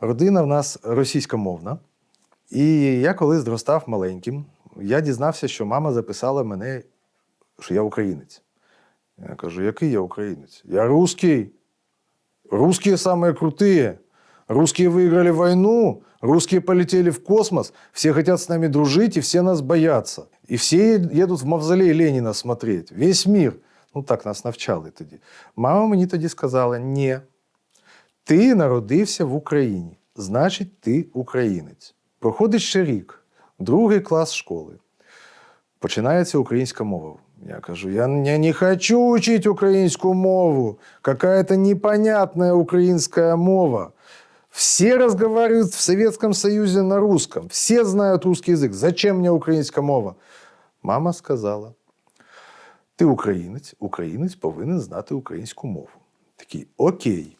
Родина в нас російськомовна. І я коли зростав маленьким, я дізнався, що мама записала мене, що я українець. Я кажу, який я українець? Я русский. Русские самые крутые. Русские выиграли войну, русские полетели в космос, все хотят с нами дружить, и все нас боятся. И все едут в мавзолей Ленина смотреть. Весь мир. Ну так нас навчали тоді. Мама мені тоді сказала: ні, ти народився в Україні, значить, ти українець. Проходить ще рік, другий клас школи. Починається українська мова. Я кажу, я, я не хочу учить українську мову. Какая-то непонятная українська мова. Все разговаривают в Советском Союзе на русском. Все знают русский язык. Зачем мне українська мова? Мама сказала: ти українець, українець повинен знати українську мову. Такий, окей.